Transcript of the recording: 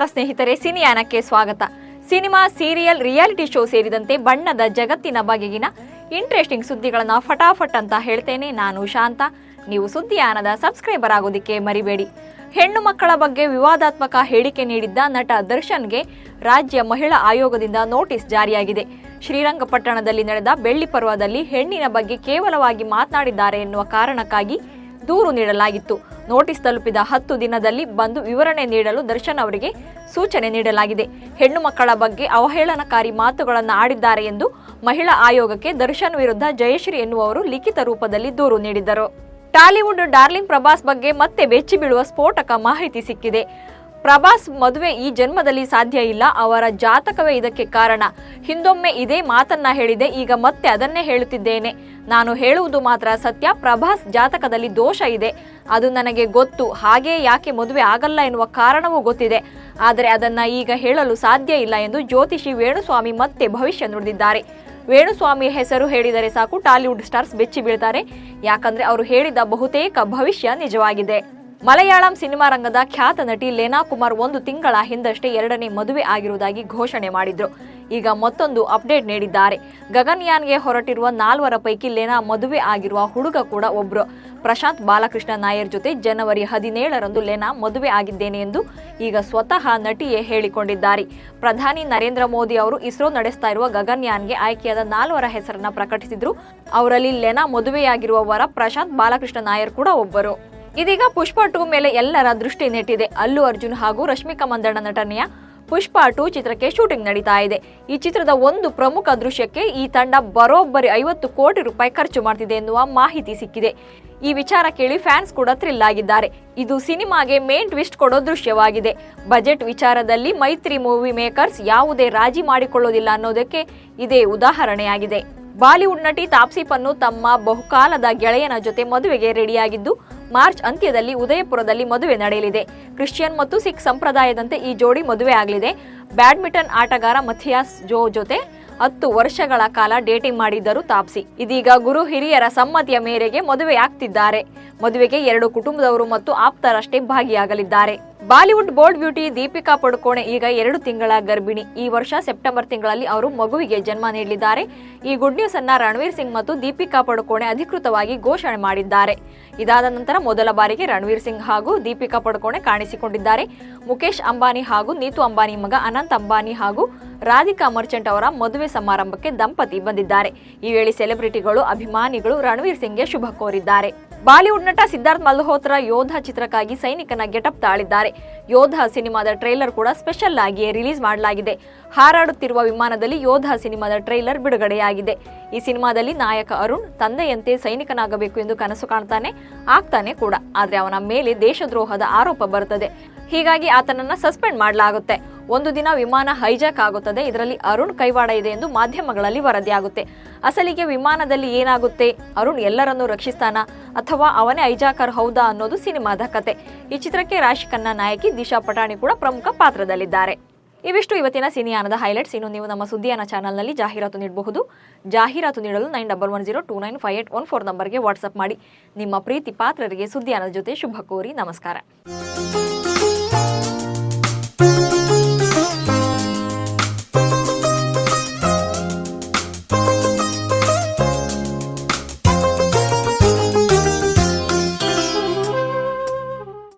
ನಮಸ್ಕಾರ ಸ್ನೇಹಿತರೆ, ಸಿನಿಯಾನಕ್ಕೆ ಸ್ವಾಗತ. ಸಿನಿಮಾ, ಸೀರಿಯಲ್, ರಿಯಾಲಿಟಿ ಶೋ ಸೇರಿದಂತೆ ಬಣ್ಣದ ಜಗತ್ತಿನ ಬಗೆಗಿನ ಇಂಟ್ರೆಸ್ಟಿಂಗ್ ಸುದ್ದಿಗಳನ್ನು ಫಟಾಫಟ್ ಅಂತ ಹೇಳ್ತೇನೆ ನಾನು ಶಾಂತ. ನೀವು ಸುದ್ದಿಯಾನದ ಸಬ್ಸ್ಕ್ರೈಬರ್ ಆಗೋದಿಕ್ಕೆ ಮರಿಬೇಡಿ. ಹೆಣ್ಣು ಮಕ್ಕಳ ಬಗ್ಗೆ ವಿವಾದಾತ್ಮಕ ಹೇಳಿಕೆ ನೀಡಿದ್ದ ನಟ ದರ್ಶನ್ಗೆ ರಾಜ್ಯ ಮಹಿಳಾ ಆಯೋಗದಿಂದ ನೋಟಿಸ್ ಜಾರಿಯಾಗಿದೆ. ಶ್ರೀರಂಗಪಟ್ಟಣದಲ್ಲಿ ನಡೆದ ಬೆಳ್ಳಿ ಪರ್ವದಲ್ಲಿ ಹೆಣ್ಣಿನ ಬಗ್ಗೆ ಕೇವಲವಾಗಿ ಮಾತನಾಡಿದ್ದಾರೆ ಎನ್ನುವ ಕಾರಣಕ್ಕಾಗಿ ದೂರು ನೀಡಲಾಗಿತ್ತು. ನೋಟಿಸ್ ತಲುಪಿದ ಹತ್ತು ದಿನದಲ್ಲಿ ಬಂದು ವಿವರಣೆ ನೀಡಲು ದರ್ಶನ್ ಅವರಿಗೆ ಸೂಚನೆ ನೀಡಲಾಗಿದೆ. ಹೆಣ್ಣು ಮಕ್ಕಳ ಬಗ್ಗೆ ಅವಹೇಳನಕಾರಿ ಮಾತುಗಳನ್ನು ಆಡಿದ್ದಾರೆ ಎಂದು ಮಹಿಳಾ ಆಯೋಗಕ್ಕೆ ದರ್ಶನ್ ವಿರುದ್ಧ ಜಯಶ್ರೀ ಎನ್ನುವವರು ಲಿಖಿತ ರೂಪದಲ್ಲಿ ದೂರು ನೀಡಿದ್ದರು. ಟಾಲಿವುಡ್ ಡಾರ್ಲಿಂಗ್ ಪ್ರಭಾಸ್ ಬಗ್ಗೆ ಮತ್ತೆ ಬೆಚ್ಚಿಬೀಳುವ ಸ್ಫೋಟಕ ಮಾಹಿತಿ ಸಿಕ್ಕಿದೆ. ಪ್ರಭಾಸ್ ಮದುವೆ ಈ ಜನ್ಮದಲ್ಲಿ ಸಾಧ್ಯ ಇಲ್ಲ. ಅವರ ಜಾತಕವೇ ಇದಕ್ಕೆ ಕಾರಣ. ಹಿಂದೊಮ್ಮೆ ಇದೇ ಮಾತನ್ನ ಹೇಳಿದೆ, ಈಗ ಮತ್ತೆ ಅದನ್ನೇ ಹೇಳುತ್ತಿದ್ದೇನೆ. ನಾನು ಹೇಳುವುದು ಮಾತ್ರ ಸತ್ಯ, ಪ್ರಭಾಸ್ ಜಾತಕದಲ್ಲಿ ದೋಷ ಇದೆ. ಅದು ನನಗೆ ಗೊತ್ತು, ಹಾಗೇ ಯಾಕೆ ಮದುವೆ ಆಗಲ್ಲ ಎನ್ನುವ ಕಾರಣವೂ ಗೊತ್ತಿದೆ. ಆದರೆ ಅದನ್ನ ಈಗ ಹೇಳಲು ಸಾಧ್ಯ ಇಲ್ಲ ಎಂದು ಜ್ಯೋತಿಷಿ ವೇಣುಸ್ವಾಮಿ ಮತ್ತೆ ಭವಿಷ್ಯ ನುಡಿದಿದ್ದಾರೆ. ವೇಣುಸ್ವಾಮಿ ಹೆಸರು ಹೇಳಿದರೆ ಸಾಕು, ಟಾಲಿವುಡ್ ಸ್ಟಾರ್ಸ್ ಬೆಚ್ಚಿ ಬೀಳ್ತಾರೆ ಯಾಕಂದ್ರೆ ಅವರು ಹೇಳಿದ ಬಹುತೇಕ ಭವಿಷ್ಯ ನಿಜವಾಗಿದೆ. ಮಲಯಾಳಂ ಸಿನಿಮಾ ರಂಗದ ಖ್ಯಾತ ನಟಿ ಲೇನಾ ಕುಮಾರ್ ಒಂದು ತಿಂಗಳ ಹಿಂದಷ್ಟೇ ಎರಡನೇ ಮದುವೆ ಆಗಿರುವುದಾಗಿ ಘೋಷಣೆ ಮಾಡಿದ್ರು. ಈಗ ಮತ್ತೊಂದು ಅಪ್ಡೇಟ್ ನೀಡಿದ್ದಾರೆ. ಗಗನ್ಯಾನ್ಗೆ ಹೊರಟಿರುವ ನಾಲ್ವರ ಪೈಕಿ ಲೇನಾ ಮದುವೆ ಆಗಿರುವ ಹುಡುಗ ಕೂಡ ಒಬ್ರು. ಪ್ರಶಾಂತ್ ಬಾಲಕೃಷ್ಣ ನಾಯರ್ ಜೊತೆ ಜನವರಿ ಹದಿನೇಳರಂದು ಲೇನಾ ಮದುವೆ ಆಗಿದ್ದೇನೆ ಎಂದು ಈಗ ಸ್ವತಃ ನಟಿಯೇ ಹೇಳಿಕೊಂಡಿದ್ದಾರೆ. ಪ್ರಧಾನಿ ನರೇಂದ್ರ ಮೋದಿ ಅವರು ಇಸ್ರೋ ನಡೆಸ್ತಾ ಇರುವ ಗಗನ್ಯಾನ್ಗೆ ಆಯ್ಕೆಯಾದ ನಾಲ್ವರ ಹೆಸರನ್ನ ಪ್ರಕಟಿಸಿದ್ರು. ಅವರಲ್ಲಿ ಲೆನಾ ಮದುವೆಯಾಗಿರುವವರ ಪ್ರಶಾಂತ್ ಬಾಲಕೃಷ್ಣ ನಾಯರ್ ಕೂಡ ಒಬ್ಬರು. ಇದೀಗ ಪುಷ್ಪ ಟೂ ಮೇಲೆ ಎಲ್ಲರ ದೃಷ್ಟಿ ನೆಟ್ಟಿದೆ. ಅಲ್ಲು ಅರ್ಜುನ್ ಹಾಗೂ ರಶ್ಮಿಕಾ ಮಂದಣ್ಣ ನಟನೆಯ ಪುಷ್ಪ ಟೂ ಚಿತ್ರಕ್ಕೆ ಶೂಟಿಂಗ್ ನಡೀತಾ ಇದೆ. ಈ ಚಿತ್ರದ ಒಂದು ಪ್ರಮುಖ ದೃಶ್ಯಕ್ಕೆ ಈ ತಂಡ ಬರೋಬ್ಬರಿ ಐವತ್ತು ಕೋಟಿ ರೂಪಾಯಿ ಖರ್ಚು ಮಾಡ್ತಿದೆ ಎನ್ನುವ ಮಾಹಿತಿ ಸಿಕ್ಕಿದೆ. ಈ ವಿಚಾರ ಕೇಳಿ ಫ್ಯಾನ್ಸ್ ಕೂಡ ಥ್ರಿಲ್ ಆಗಿದ್ದಾರೆ. ಇದು ಸಿನಿಮಾಗೆ ಮೇನ್ ಟ್ವಿಸ್ಟ್ ಕೊಡೋ ದೃಶ್ಯವಾಗಿದೆ. ಬಜೆಟ್ ವಿಚಾರದಲ್ಲಿ ಮೈತ್ರಿ ಮೂವಿ ಮೇಕರ್ಸ್ ಯಾವುದೇ ರಾಜಿ ಮಾಡಿಕೊಳ್ಳೋದಿಲ್ಲ ಅನ್ನೋದಕ್ಕೆ ಇದೇ ಉದಾಹರಣೆಯಾಗಿದೆ. ಬಾಲಿವುಡ್ ನಟಿ ತಾಪ್ಸಿ ಪನ್ನು ತಮ್ಮ ಬಹುಕಾಲದ ಗೆಳೆಯನ ಜೊತೆ ಮದುವೆಗೆ ರೆಡಿಯಾಗಿದ್ದು, ಮಾರ್ಚ್ ಅಂತ್ಯದಲ್ಲಿ ಉದಯಪುರದಲ್ಲಿ ಮದುವೆ ನಡೆಯಲಿದೆ. ಕ್ರಿಶ್ಚಿಯನ್ ಮತ್ತು ಸಿಖ್ ಸಂಪ್ರದಾಯದಂತೆ ಈ ಜೋಡಿ ಮದುವೆ ಆಗಲಿದೆ ಬ್ಯಾಡ್ಮಿಂಟನ್ ಆಟಗಾರ ಮಥಿಯಾಸ್ ಜೋ ಜೊತೆ ಹತ್ತು ವರ್ಷಗಳ ಕಾಲ ಡೇಟಿಂಗ್ ಮಾಡಿದ್ದರು ತಾಪ್ಸಿ. ಇದೀಗ ಗುರು ಹಿರಿಯರ ಸಮ್ಮತಿಯ ಮೇರೆಗೆ ಮದುವೆಯಾಗ್ತಿದ್ದಾರೆ ಮದುವೆಗೆ ಎರಡು ಕುಟುಂಬದವರು ಮತ್ತು ಆಪ್ತರಷ್ಟೇ ಭಾಗಿಯಾಗಲಿದ್ದಾರೆ. Bollywood bold beauty Deepika Padukone ಈಗ ಎರಡು ತಿಂಗಳ ಗರ್ಭಿಣಿ. ಈ ವರ್ಷ ಸೆಪ್ಟೆಂಬರ್ ತಿಂಗಳಲ್ಲಿ ಅವರು ಮಗುವಿಗೆ ಜನ್ಮ ನೀಡಲಿದ್ದಾರೆ. ಈ ಗುಡ್ ನ್ಯೂಸ್ ಅನ್ನ ರಣವೀರ್ ಸಿಂಗ್ ಮತ್ತು ದೀಪಿಕಾ ಪಡುಕೋಣೆ ಅಧಿಕೃತವಾಗಿ ಘೋಷಣೆ ಮಾಡಿದ್ದಾರೆ. ಇದಾದ ನಂತರ ಮೊದಲ ಬಾರಿಗೆ ರಣವೀರ್ ಸಿಂಗ್ ಹಾಗೂ ದೀಪಿಕಾ ಪಡುಕೋಣೆ ಕಾಣಿಸಿಕೊಂಡಿದ್ದಾರೆ. ಮುಖೇಶ್ ಅಂಬಾನಿ ಹಾಗೂ ನೀತು ಅಂಬಾನಿ ಮಗ ಅನಂತ್ ಅಂಬಾನಿ ಹಾಗೂ ರಾಧಿಕಾ ಮರ್ಚೆಂಟ್ ಅವರ ಮದುವೆ ಸಮಾರಂಭಕ್ಕೆ ದಂಪತಿ ಬಂದಿದ್ದಾರೆ. ಈ ವೇಳೆ ಸೆಲೆಬ್ರಿಟಿಗಳು, ಅಭಿಮಾನಿಗಳು ರಣವೀರ್ ಸಿಂಗ್ಗೆ ಶುಭ ಕೋರಿದ್ದಾರೆ. ಬಾಲಿವುಡ್ ನಟ ಸಿದ್ಧಾರ್ಥ್ ಮಲ್ಹೋತ್ರ ಯೋಧ ಚಿತ್ರಕ್ಕಾಗಿ ಸೈನಿಕನ ಗೆಟಪ್ ತಾಳಿದ್ದಾರೆ. ಯೋಧ ಸಿನಿಮಾದ ಟ್ರೈಲರ್ ಕೂಡ ಸ್ಪೆಷಲ್ ಆಗಿಯೇ ರಿಲೀಸ್ ಮಾಡಲಾಗಿದೆ. ಹಾರಾಡುತ್ತಿರುವ ವಿಮಾನದಲ್ಲಿ ಯೋಧ ಸಿನಿಮಾದ ಟ್ರೈಲರ್ ಬಿಡುಗಡೆಯಾಗಿದೆ. ಈ ಸಿನಿಮಾದಲ್ಲಿ ನಾಯಕ ಅರುಣ್ ತಂದೆಯಂತೆ ಸೈನಿಕನಾಗಬೇಕು ಎಂದು ಕನಸು ಕಾಣ್ತಾನೆ, ಆಗ್ತಾನೆ ಕೂಡ. ಆದ್ರೆ ಅವನ ಮೇಲೆ ದೇಶದ್ರೋಹದ ಆರೋಪ ಬರುತ್ತದೆ. ಹೀಗಾಗಿ ಆತನನ್ನ ಸಸ್ಪೆಂಡ್ ಮಾಡಲಾಗುತ್ತೆ. ಒಂದು ದಿನ ವಿಮಾನ ಹೈಜಾಕ್ ಆಗುತ್ತದೆ. ಇದರಲ್ಲಿ ಅರುಣ್ ಕೈವಾಡ ಇದೆ ಎಂದು ಮಾಧ್ಯಮಗಳಲ್ಲಿ ವರದಿಯಾಗುತ್ತೆ. ಅಸಲಿಗೆ ವಿಮಾನದಲ್ಲಿ ಏನಾಗುತ್ತೆ? ಅರುಣ್ ಎಲ್ಲರನ್ನೂ ರಕ್ಷಿಸ್ತಾನ? ಅಥವಾ ಅವನೇ ಹೈಜಾಕರ್ ಹೌದಾ ಅನ್ನೋದು ಸಿನಿಮಾದ ಕತೆ. ಈ ಚಿತ್ರಕ್ಕೆ ರಾಶಿ ಖನ್ನಾ ನಾಯಕಿ ದಿಶಾ ಪಟಾಣಿ ಕೂಡ ಪ್ರಮುಖ ಪಾತ್ರದಲ್ಲಿದ್ದಾರೆ. ಇವಿಷ್ಟು ಇವತ್ತಿನ ಸಿನಿಯಾನದ ಹೈಲೈಟ್ಸ್. ಇನ್ನು ನೀವು ನಮ್ಮ ಸುದ್ದಿಯಾನ ಚಾನಲ್ನಲ್ಲಿ ಜಾಹೀರಾತು ನೀಡಬಹುದು. ಜಾಹೀರಾತು ನೀಡಲು nine double one zero two nine five eight one four ನಂಬರ್ಗೆ ವಾಟ್ಸಪ್ ಮಾಡಿ. ನಿಮ್ಮ ಪ್ರೀತಿ ಪಾತ್ರರಿಗೆ ಸುದ್ದಿಯಾನದ ಜೊತೆ ಶುಭ ಕೋರಿ ನಮಸ್ಕಾರ.